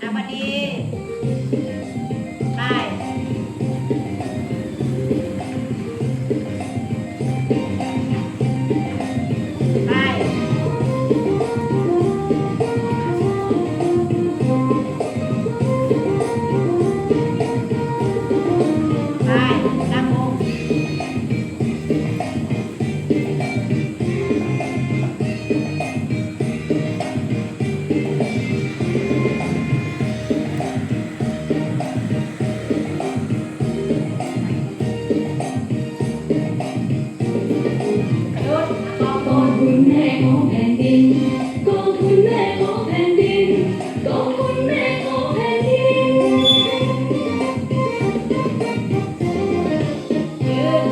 อาะปดี แม่ของแผ่นดินกองทุณแม่ของแผ่นดินกองทุณแม่ของแผ่นดินยืน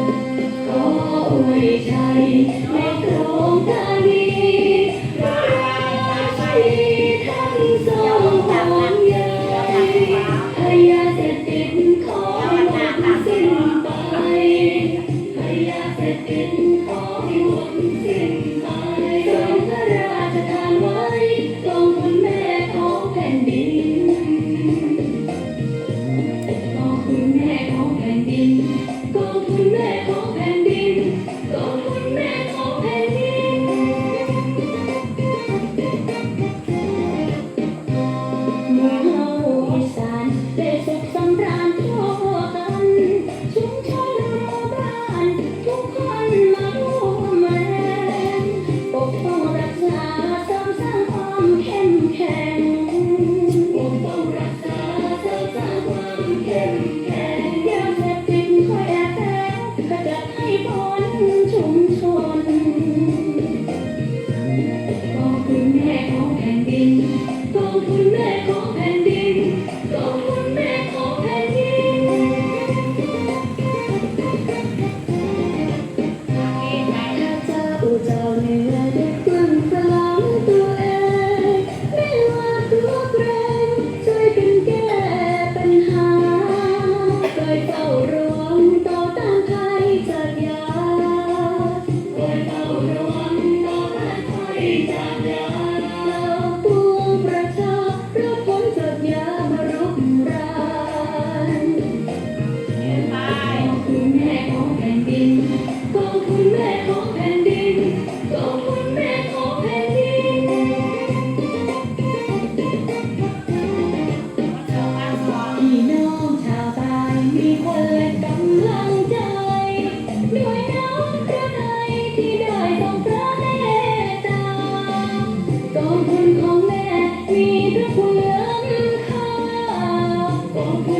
กออวยชัยในโครงตารนี้ราชีทั้งสองขวงใหญ่พยาเสพติดของมันสิ้นไปพยาเสพติดของมันสิ้นไป vuelta a horror.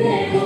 Yeah.